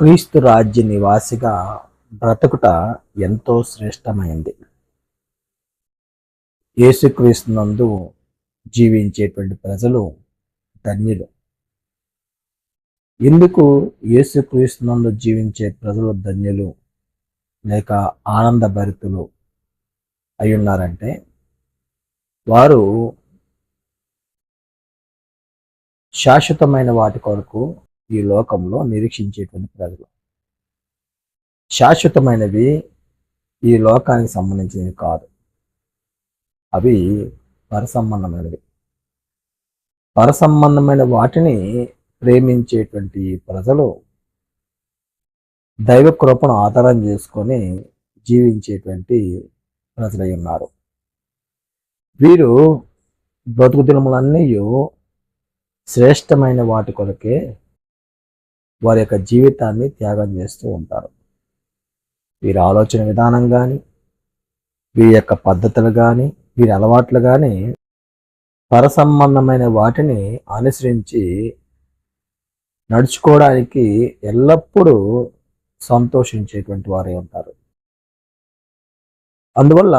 క్రీస్తు రాజ్య నివాసిగా బ్రతుకుట ఎంతో శ్రేష్టమైంది. యేసుక్రీస్తునందు జీవించేటువంటి ప్రజలు ధన్యులు. ఎందుకు యేసుక్రీస్తునందు జీవించే ప్రజలు ధన్యులు లేక ఆనందభరితులు అయి ఉన్నారంటే వారు శాశ్వతమైన వాటి కొరకు ఈ లోకంలో నిరీక్షించేటువంటి ప్రజలు. శాశ్వతమైనవి ఈ లోకానికి సంబంధించినవి కాదు. అవి పరసంబంధమైనవి. పరసంబంధమైన వాటిని ప్రేమించేటువంటి ప్రజలు దైవ కృపను ఆధారం చేసుకొని జీవించేటువంటి ప్రజలై ఉన్నారు. వీరు బ్రతుకు దినములన్నీ శ్రేష్టమైన వాటి కొరకే వారి యొక్క జీవితాన్ని త్యాగం చేస్తూ ఉంటారు. వీరి ఆలోచన విధానం కానీ వీరి యొక్క పద్ధతులు కానీ వీరి అలవాట్లు కానీ పరసంబంధమైన వాటిని అనుసరించి నడుచుకోవడానికి ఎల్లప్పుడూ సంతోషించేటువంటి వారే ఉంటారు. అందువల్ల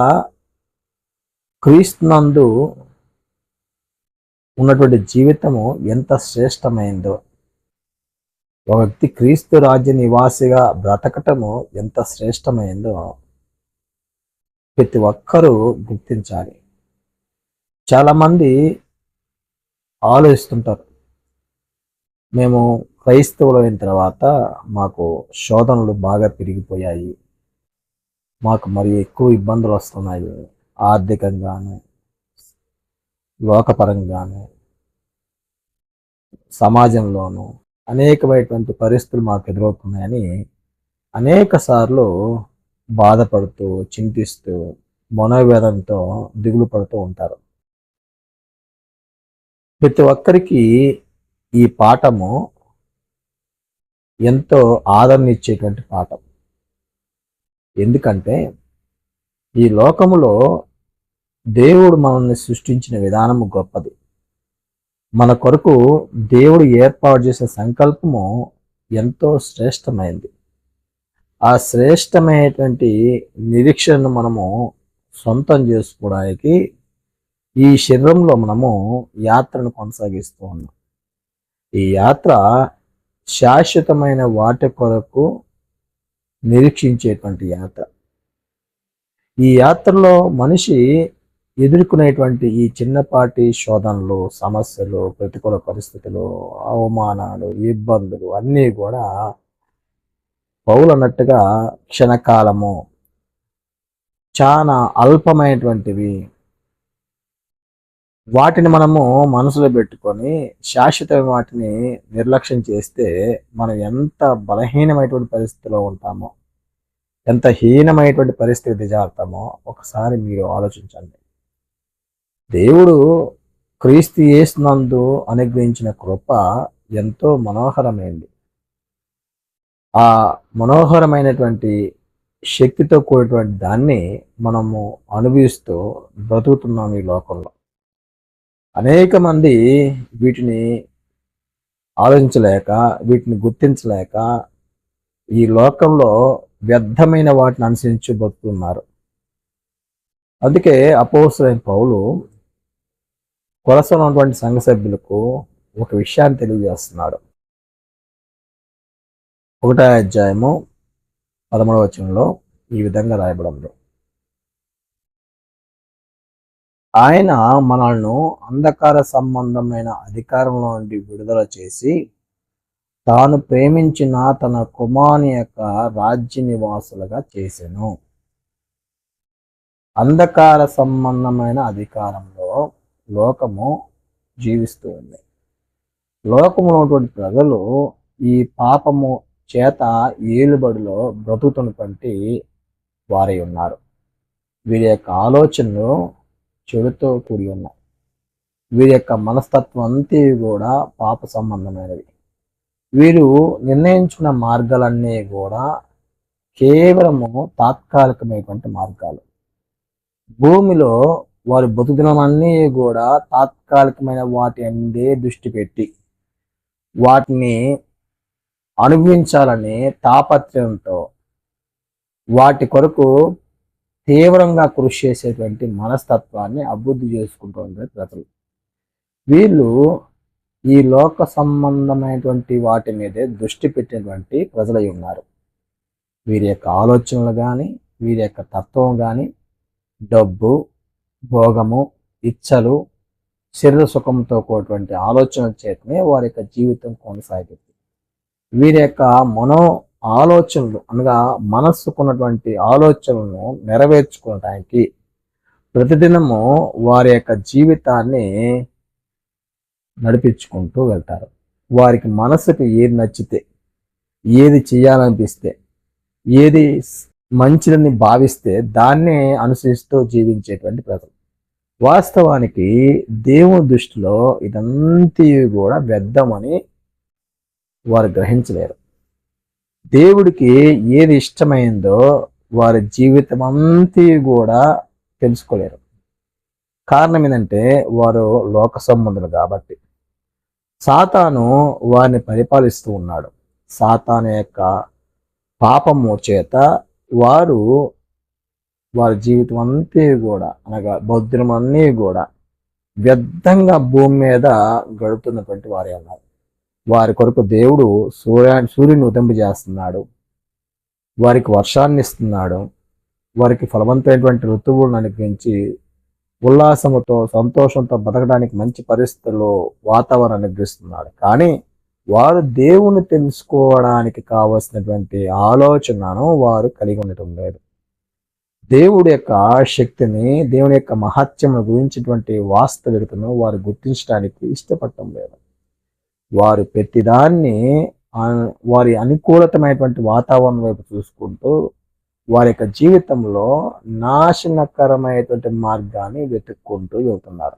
క్రీస్తునందు ఉన్నటువంటి జీవితము ఎంత శ్రేష్టమైందో ఒక వ్యక్తి క్రీస్తు రాజ్య నివాసిగా బ్రతకటము ఎంత శ్రేష్టమైందో ప్రతి ఒక్కరూ గుర్తించాలి. చాలామంది ఆలోచిస్తుంటారు. మేము క్రైస్తవులైన తర్వాత మాకు శోధనలు బాగా పెరిగిపోయాయి. మాకు మరి ఎక్కువ ఇబ్బందులు వస్తున్నాయి. ఆర్థికంగాను లోకపరంగాను సమాజంలోనూ. అనేకమైనటువంటి పరిస్థితులు మాకు ఎదురవుతున్నాయని అనేక సార్లు బాధపడుతూ చింతిస్తూ మనోవేదంతో దిగులు పడుతూ ఉంటారు. ప్రతి ఒక్కరికి ఈ పాఠము ఎంతో ఆదరణ ఇచ్చేటువంటి పాఠం. ఎందుకంటే ఈ లోకములో దేవుడు మనల్ని సృష్టించిన విధానము గొప్పది. మన కొరకు దేవుడు ఏర్పాటు చేసిన సంకల్పము ఎంతో శ్రేష్టమైంది. ఆ శ్రేష్టమైనటువంటి నిరీక్షణను మనము సొంతం చేసుకోవడానికి ఈ శరీరంలో మనము యాత్రను కొనసాగిస్తూ ఉన్నాం. ఈ యాత్ర శాశ్వతమైన వాటి కొరకు నిరీక్షించేటువంటి యాత్ర. ఈ యాత్రలో మనిషి ఎదుర్కొనేటువంటి ఈ చిన్నపాటి శోధనలు సమస్యలు ప్రతికూల పరిస్థితులు అవమానాలు ఇబ్బందులు అన్నీ కూడా పౌలు అన్నట్టుగా క్షణకాలము చాలా అల్పమైనటువంటివి వాటిని మనము మనసులో పెట్టుకొని శాశ్వత వాటిని నిర్లక్ష్యం చేస్తే మనం ఎంత బలహీనమైనటువంటి పరిస్థితిలో ఉంటామో ఎంత హీనమైనటువంటి పరిస్థితి దిజారుతామో ఒకసారి మీరు ఆలోచించండి. దేవుడు క్రీస్తు యేసునందు అనుగ్రహించిన కృప ఎంతో మనోహరమైంది. ఆ మనోహరమైనటువంటి శక్తితో కూడినటువంటి దాన్ని మనము అనుభవిస్తూ బ్రతుకుతున్నాం ఈ లోకంలో. అనేక మంది వీటిని ఆలోచించలేక వీటిని గుర్తించలేక ఈ లోకంలో వ్యర్థమైన వాటిని అనుసరించి బతుకుతున్నారు అందుకే అపోసరైన పౌలు కొలసలో ఉన్నటువంటి సంఘ సభ్యులకు ఒక విషయాన్ని తెలియజేస్తున్నాడు. ఒకటో అధ్యాయము పదమూడవ వచనంలో ఈ విధంగా రాయబడంలో ఆయన మనల్ని అంధకార సంబంధమైన అధికారంలో నుండి విడుదల చేసి తాను ప్రేమించిన తన కుమారుని యొక్క రాజ్య నివాసులుగా చేశాను అంధకార సంబంధమైన అధికారంలో లోకము జీవిస్తూ ఉంది. లోకములో ఉన్నటువంటి ప్రజలు ఈ పాపము చేత ఏలుబడిలో బ్రతుకుతున్నటువంటి వారై ఉన్నారు. వీరి యొక్క ఆలోచనలు చెడుతో కూడి ఉన్నాయి. వీరి యొక్క మనస్తత్వం అంతా కూడా పాప సంబంధమైనవి వీరు నిర్ణయించుకున్న మార్గాలన్నీ కూడా కేవలము తాత్కాలికమైనటువంటి మార్గాలు. భూమిలో వారి బతుకుదినమన్నీ కూడా తాత్కాలికమైన వాటి అందే దృష్టి పెట్టి వాటిని అనుభవించాలనే తాపత్రయంతో వాటి కొరకు తీవ్రంగా కృషి చేసేటువంటి మనస్తత్వాన్ని అభివృద్ధి చేసుకుంటూ ప్రజలు. వీళ్ళు ఈ లోక సంబంధమైనటువంటి వాటి మీదే దృష్టి పెట్టినటువంటి ప్రజలై ఉన్నారు. వీరి యొక్క ఆలోచనలు కానీ వీరి యొక్క తత్వం కానీ డబ్బు భోగము ఇచ్చలు శరీర సుఖంతో కూడినటువంటి ఆలోచన చేతనే వారి యొక్క జీవితం కొనసాగుతుంది వీరి యొక్క మనో ఆలోచనలు అనగా మనస్సుకున్నటువంటి ఆలోచనలను నెరవేర్చుకోవడానికి ప్రతిదినము వారి యొక్క జీవితాన్ని నడిపించుకుంటూ వెళ్తారు. వారికి మనసుకు ఏది నచ్చితే ఏది చేయాలనిపిస్తే ఏది మంచిదని భావిస్తే దాన్నే అనుసరిస్తూ జీవించేటువంటి ప్రజలు. వాస్తవానికి దేవుని దృష్టిలో ఇదంతా కూడా వ్యర్థమని వారు గ్రహించలేరు. దేవుడికి ఏది ఇష్టమైందో వారి జీవితం అంతా కూడా తెలుసుకోలేరు. కారణం ఏంటంటే వారు లోక సంబంధులు కాబట్టి. సాతాను వారిని పరిపాలిస్తూ ఉన్నాడు. సాతాను యొక్క పాపము చేత వారు వారి జీవితం అంతే కూడా అనగా భద్రం అన్నీ కూడా వ్యర్థంగా భూమి మీద గడుపుతున్నటువంటి వారే ఉన్నారు. వారి కొరకు దేవుడు సూర్యా సూర్యుని ఉదంపజేస్తున్నాడు వారికి వర్షాన్ని ఇస్తున్నాడు. వారికి ఫలవంతమైనటువంటి ఋతువులను అనుగ్రహించి ఉల్లాసముతో సంతోషంతో బతకడానికి మంచి పరిస్థితుల్లో వాతావరణం అనుగ్రహిస్తున్నాడు కానీ వారు దేవుని తెలుసుకోవడానికి కావలసినటువంటి ఆలోచనను వారు కలిగి ఉండటం లేదు. దేవుడి యొక్క శక్తిని దేవుని యొక్క మహత్యం గురించినటువంటి వాస్తవికతను వారు గుర్తించడానికి ఇష్టపడటం లేదు. వారు ప్రతిదాన్ని వారి అనుకూలతమైనటువంటి వాతావరణం వైపు చూసుకుంటూ వారి యొక్క జీవితంలో నాశనకరమైనటువంటి మార్గాన్ని వెతుక్కుంటూ వెళ్తున్నారు.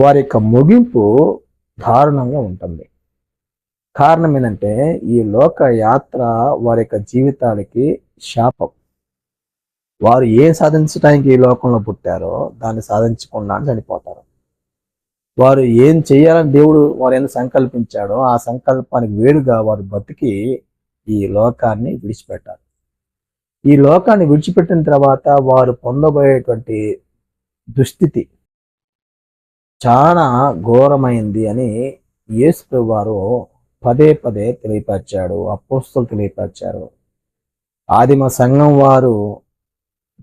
వారి యొక్క ముగింపు దారుణంగా ఉంటుంది. కారణం ఏంటంటే ఈ లోక యాత్ర వారి యొక్క జీవితాలకి శాపం. వారు ఏం సాధించడానికి ఈ లోకంలో పుట్టారో దాన్ని సాధించకుండా చనిపోతారు. వారు ఏం చేయాలని దేవుడు వారు ఏం సంకల్పించాడో ఆ సంకల్పానికి వేరుగా వారు బతికి ఈ లోకాన్ని విడిచిపెట్టారు. ఈ లోకాన్ని విడిచిపెట్టిన తర్వాత వారు పొందబోయేటువంటి దుస్థితి చాలా ఘోరమైంది అని యేసు వారు పదే పదే తెలియపరిచాడు అపోస్తులు తెలియపరిచారు. ఆదిమ సంఘం వారు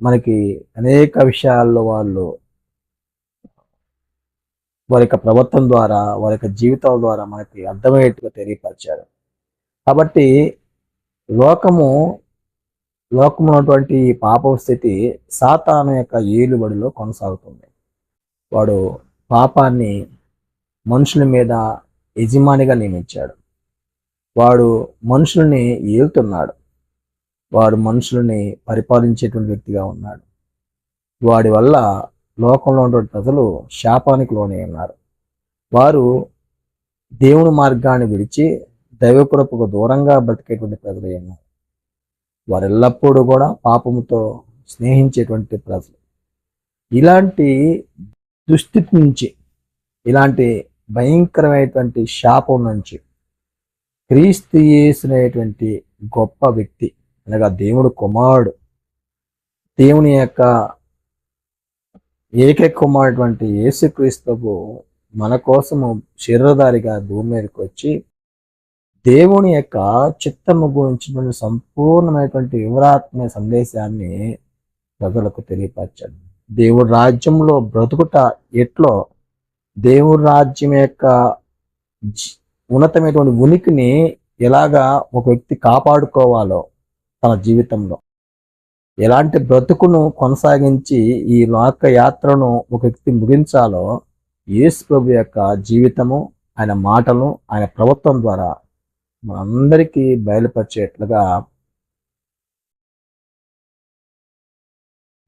మనకి అనేక విషయాల్లో వాళ్ళు వారి యొక్క ప్రవర్తన ద్వారా వారి యొక్క జీవితాల ద్వారా మనకి అర్థమయ్యేట్టుగా తెలియపరిచారు. కాబట్టి లోకము లోకమున్నటువంటి పాప స్థితి సాతాను యొక్క ఏలుబడిలో కొనసాగుతుంది. వాడు పాపాన్ని మనుషుల మీద యజమానిగా నియమించాడు. వాడు మనుషుల్ని ఏలుతున్నాడు. వాడు మనుషుల్ని పరిపాలించేటువంటి వ్యక్తిగా ఉన్నాడు. వాడి వల్ల లోకంలో ఉన్నటువంటి ప్రజలు శాపానికి లోనే ఉన్నారు. వారు దేవుని మార్గాన్ని విడిచి దైవపురపుకు దూరంగా బతికేటువంటి ప్రజలు ఉన్నారు. వారు ఎల్లప్పుడూ కూడా పాపముతో స్నేహించేటువంటి ప్రజలు. ఇలాంటి దుస్థితి నుంచి ఇలాంటి భయంకరమైనటువంటి శాపం నుంచి క్రీస్తు చేసినటువంటి గొప్ప వ్యక్తి అనగా దేవుడు కుమారుడు. దేవుని యొక్క ఏకైక యేసు యేసుక్రీస్తుకు మన కోసము శరీరధారిగా భూమి మీదకి వచ్చి దేవుని యొక్క చిత్తము గురించినటువంటి సంపూర్ణమైనటువంటి వివరాత్మక సందేశాన్ని ప్రజలకు తెలియపరచాడు. దేవుడు రాజ్యంలో బ్రతుకుట ఎట్లో దేవుడి రాజ్యం యొక్క ఉన్నతమైనటువంటి ఉనికిని ఎలాగా ఒక వ్యక్తి కాపాడుకోవాలో తన జీవితంలో. ఎలాంటి బ్రతుకును కొనసాగించి ఈ లోక యాత్రను ఒక వ్యక్తి ముగించాలో యేసు ప్రభు యొక్క జీవితము ఆయన మాటలు ఆయన ప్రభుత్వం ద్వారా మనందరికీ బయలుపరిచేట్లుగా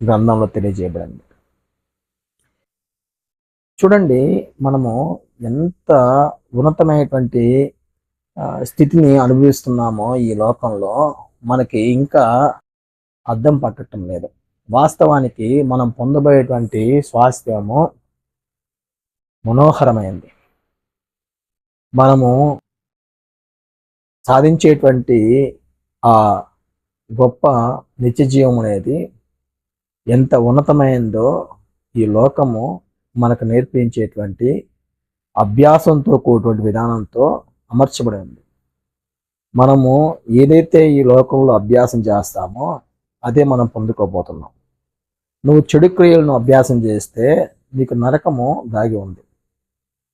గ్రంథంలో తెలియజేయబడింది. చూడండి మనము ఎంత ఉన్నతమైనటువంటి స్థితిని అనుభవిస్తున్నామో ఈ లోకంలో మనకి ఇంకా అర్థం పట్టడం లేదు. వాస్తవానికి మనం పొందబోయేటువంటి స్వాస్థ్యము మనోహరమైంది. మనము సాధించేటువంటి ఆ గొప్ప నిత్య జీవం అనేది ఎంత ఉన్నతమైందో ఈ లోకము మనకు నేర్పించేటువంటి అభ్యాసంతో కూడినటువంటి విధానంతో అమర్చబడి ఉంది. మనము ఏదైతే ఈ లోకంలో అభ్యాసం చేస్తామో అదే మనం పొందుకోబోతున్నాం. నువ్వు చెడు క్రియలను అభ్యాసం చేస్తే నీకు నరకము దాగి ఉంది.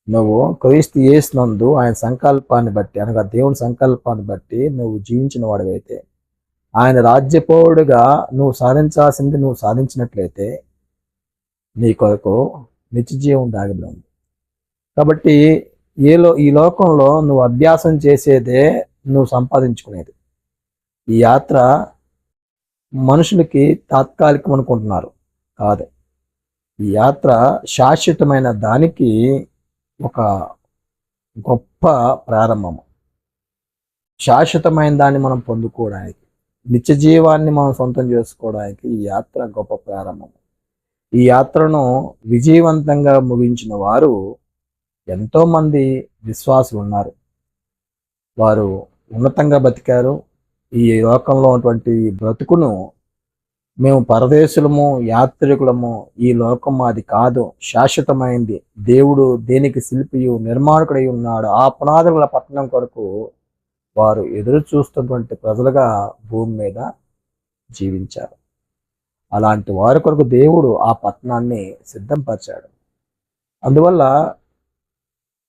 నువ్వు క్రీస్తు చేసినందు ఆయన సంకల్పాన్ని బట్టి అనగా దేవుని సంకల్పాన్ని బట్టి నువ్వు జీవించిన వాడివైతే ఆయన రాజ్యపౌరుడుగా నువ్వు సాధించాల్సింది నువ్వు సాధించినట్లయితే నీ కొరకు నిత్య జీవం దాగిలో ఉంది. కాబట్టి ఏ లో ఈ లోకంలో నువ్వు అభ్యాసం చేసేదే నువ్వు సంపాదించుకునేది. ఈ యాత్ర మనుషులకి తాత్కాలికం అనుకుంటున్నారు. కాదు. ఈ యాత్ర శాశ్వతమైన దానికి ఒక గొప్ప ప్రారంభము శాశ్వతమైన దాన్ని మనం పొందుకోవడానికి నిత్య జీవాన్ని మనం సొంతం చేసుకోవడానికి ఈ యాత్ర గొప్ప ప్రారంభం. ఈ యాత్రను విజయవంతంగా ముగించిన వారు ఎంతోమంది విశ్వాసులు ఉన్నారు వారు ఉన్నతంగా బతికారు. ఈ లోకంలో ఉన్నటువంటి బ్రతుకును మేము పరదేశులము యాత్రికులము ఈ లోకం అది కాదు. శాశ్వతమైంది. దేవుడు దేనికి శిల్పియు నిర్మాణకుడై ఉన్నాడు. ఆ పునాదుల పట్టణం కొరకు వారు ఎదురు చూస్తున్నటువంటి ప్రజలుగా భూమి మీద జీవించారు. అలాంటి వారి కొరకు దేవుడు ఆ పట్టణాన్ని సిద్ధంపరిచాడు. అందువల్ల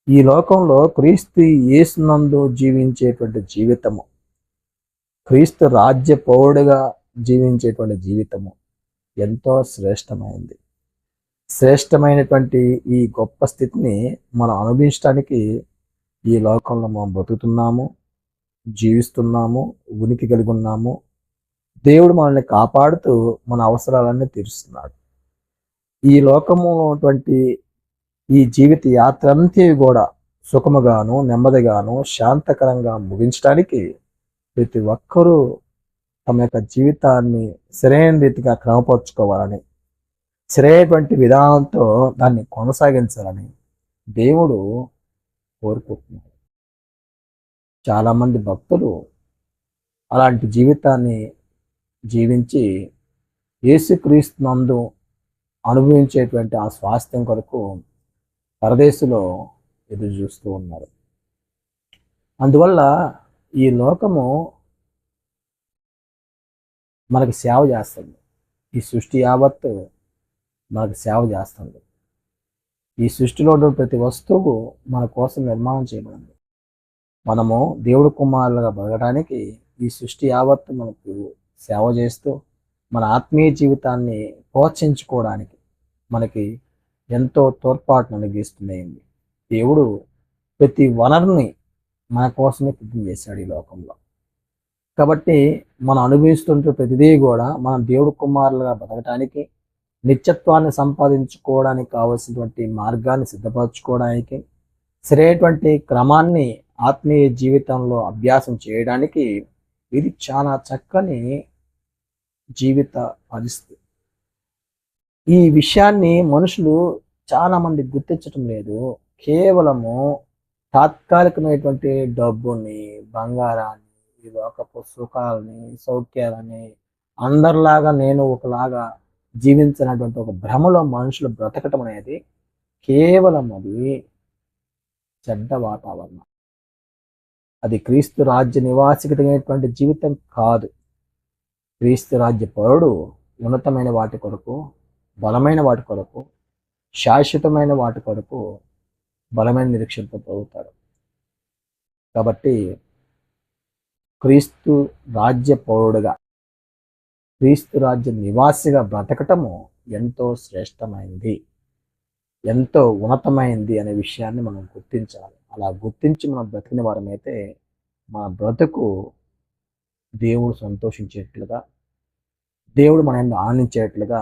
ఈ లోకంలో క్రీస్తు యేసునందు జీవించేటువంటి జీవితము. క్రీస్తు రాజ్య పౌరుడిగా జీవించేటువంటి జీవితము ఎంతో శ్రేష్టమైంది. శ్రేష్టమైనటువంటి ఈ గొప్ప స్థితిని మనం అనుభవించడానికి ఈ లోకంలో మనం బ్రతుకుతున్నాము జీవిస్తున్నాము ఉనికి కలిగి ఉన్నాము. దేవుడు మనల్ని కాపాడుతూ మన అవసరాలన్నీ తీరుస్తున్నాడు. ఈ లోకము ఉన్నటువంటి ఈ జీవిత యాత్ర అంతే కూడా సుఖముగాను నెమ్మదిగాను శాంతకరంగా ముగించడానికి ప్రతి ఒక్కరూ తమ యొక్క జీవితాన్ని సరైన రీతిగా క్రమపరుచుకోవాలని సరైనటువంటి విధానంతో దాన్ని కొనసాగించాలని దేవుడు కోరుకుంటున్నాడు. చాలామంది భక్తులు అలాంటి జీవితాన్ని జీవించి యేసుక్రీస్తునందు అనుభవించేటువంటి ఆ స్వాస్థ్యం కొరకు పరదేశులో ఎదురు చూస్తూ ఉన్నారు. అందువల్ల ఈ లోకము మనకి సేవ చేస్తుంది. ఈ సృష్టి యావత్తు మనకు సేవ చేస్తుంది. ఈ సృష్టిలో ఉన్న ప్రతి వస్తువు మన కోసం నిర్మాణం చేయబడింది. మనము దేవుడు కుమారులుగా బతకడానికి ఈ సృష్టి యావత్తు మనకు సేవ చేస్తూ మన ఆత్మీయ జీవితాన్ని ప్రోత్సహించుకోవడానికి మనకి ఎంతో తోడ్పాటును అనుగ్రహిస్తున్నాయండి దేవుడు ప్రతి వనరుని మన కోసమే సిద్ధం చేశాడు ఈ లోకంలో. కాబట్టి మనం అనుభవిస్తుంటే ప్రతిదీ కూడా మనం దేవుడు కుమారులుగా బతకటానికి నిత్యత్వాన్ని సంపాదించుకోవడానికి కావలసినటువంటి మార్గాన్ని సిద్ధపరచుకోవడానికి సరైనటువంటి క్రమాన్ని ఆత్మీయ జీవితంలో అభ్యాసం చేయడానికి ఇది చాలా చక్కని జీవిత పరిస్థితి. ఈ విషయాన్ని మనుషులు చాలామంది గుర్తించటం లేదు. కేవలము తాత్కాలికమైనటువంటి డబ్బుని బంగారాన్ని ఈ లోకపు సుఖాలని సౌఖ్యాలని అందరిలాగా నేను ఒకలాగా జీవించినటువంటి ఒక భ్రమలో మనుషులు బ్రతకటం అనేది కేవలం అది చెడ్డ వాతావరణం. అది క్రీస్తు రాజ్య నివాసికమైనటువంటి జీవితం కాదు. క్రీస్తు రాజ్య పౌరుడు ఉన్నతమైన వాటి కొరకు బలమైన వాటి కొరకు శాశ్వతమైన వాటి కొరకు బలమైన నిరీక్షణతో పోతాడు కాబట్టి క్రీస్తు రాజ్య పౌరుడుగా క్రీస్తు రాజ్య నివాసిగా బ్రతకటము ఎంతో శ్రేష్టమైంది ఎంతో ఉన్నతమైంది అనే విషయాన్ని మనం గుర్తించాలి. అలా గుర్తించి మనం బ్రతికిన వారమైతే మన బ్రతుకు దేవుడు సంతోషించేట్లుగా దేవుడు మన ఆనందించేట్లుగా